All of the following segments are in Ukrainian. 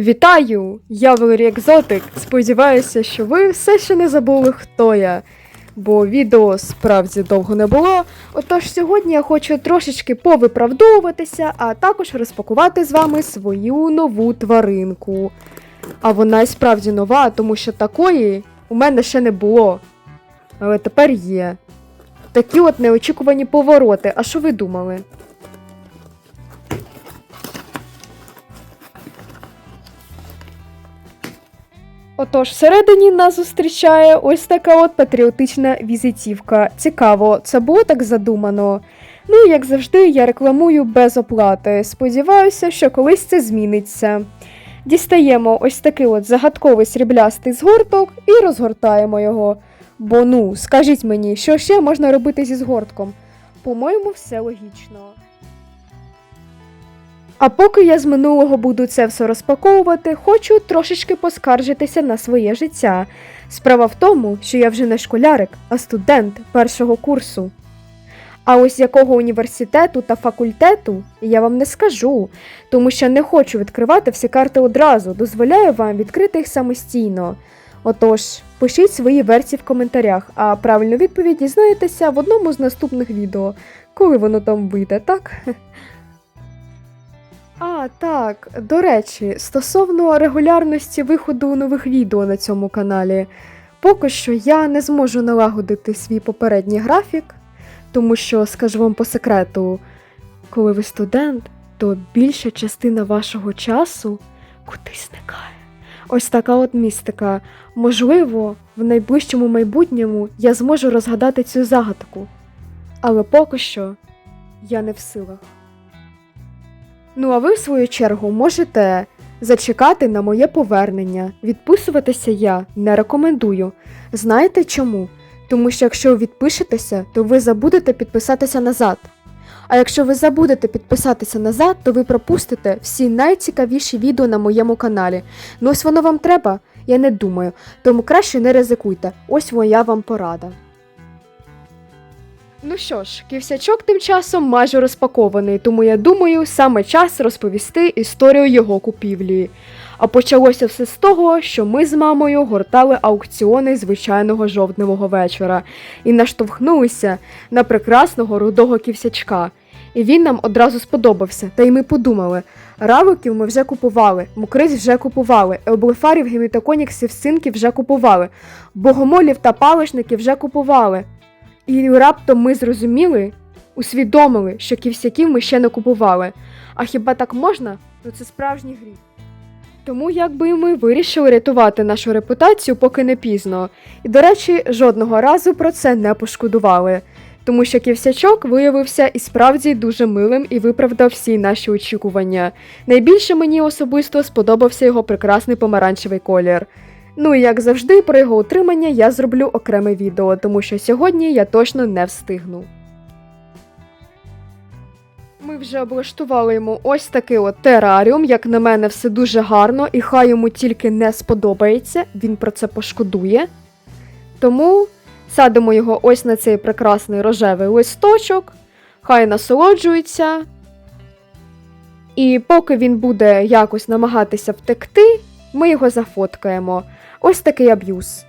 Вітаю! Я Валерій Екзотик. Сподіваюся, що ви все ще не забули, хто я. Бо відео справді довго не було. Отож, сьогодні я хочу трошечки повиправдовуватися, а також розпакувати з вами свою нову тваринку. А вона і справді нова, тому що такої у мене ще не було. Але тепер є. Такі от неочікувані повороти. А що ви думали? Отож, всередині нас зустрічає ось така от патріотична візитівка. Цікаво, це було так задумано. Ну, як завжди, я рекламую без оплати. Сподіваюся, що колись це зміниться. Дістаємо ось такий от загадковий сріблястий згорток і розгортаємо його. Бо ну, скажіть мені, що ще можна робити зі згортком? По-моєму, все логічно. А поки я з минулого буду це все розпаковувати, хочу трошечки поскаржитися на своє життя. Справа в тому, що я вже не школярик, а студент першого курсу. А ось якого університету та факультету я вам не скажу, тому що не хочу відкривати всі карти одразу, дозволяю вам відкрити їх самостійно. Отож, пишіть свої версії в коментарях, а правильну відповідь дізнаєтеся в одному з наступних відео, коли воно там вийде, так? Так, до речі, стосовно регулярності виходу нових відео на цьому каналі, поки що я не зможу налагодити свій попередній графік, тому що, скажу вам по секрету, коли ви студент, то більша частина вашого часу кудись зникає. Ось така от містика. Можливо, в найближчому майбутньому я зможу розгадати цю загадку. Але поки що я не в силах. Ну а ви, в свою чергу, можете зачекати на моє повернення. Відписуватися я не рекомендую. Знаєте чому? Тому що якщо відпишетеся, то ви забудете підписатися назад. А якщо ви забудете підписатися назад, то ви пропустите всі найцікавіші відео на моєму каналі. Ну ось воно вам треба? Я не думаю. Тому краще не ризикуйте. Ось моя вам порада. Ну що ж, ківсячок тим часом майже розпакований, тому я думаю, саме час розповісти історію його купівлі. А почалося все з того, що ми з мамою гортали аукціони звичайного жовтневого вечора і наштовхнулися на прекрасного рудого ківсячка. І він нам одразу сподобався, та й ми подумали: равиків ми вже купували, мукриць вже купували, еублефарів, гемітоконіксів, синків вже купували, богомолів та палишників вже купували. І раптом ми зрозуміли, усвідомили, що ківсяків ми ще не купували. А хіба так можна? Ну це справжній гріх. Тому якби і ми вирішили рятувати нашу репутацію, поки не пізно. І, до речі, жодного разу про це не пошкодували. Тому що ківсячок виявився і справді дуже милим і виправдав всі наші очікування. Найбільше мені особисто сподобався його прекрасний помаранчевий колір. Ну і як завжди, про його утримання я зроблю окреме відео, тому що сьогодні я точно не встигну. Ми вже облаштували йому ось такий от тераріум. Як на мене, все дуже гарно, і хай йому тільки не сподобається, він про це пошкодує. Тому садимо його ось на цей прекрасний рожевий листочок, хай насолоджується. І поки він буде якось намагатися втекти, ми його зафоткаємо. Ось такий аб'юз.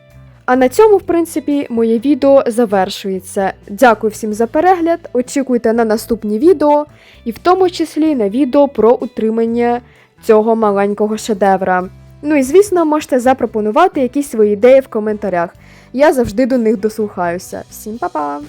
А на цьому, в принципі, моє відео завершується. Дякую всім за перегляд. Очікуйте на наступні відео, і в тому числі на відео про утримання цього маленького шедевра. Ну і звісно, можете запропонувати якісь свої ідеї в коментарях. Я завжди до них дослухаюся. Всім па-па!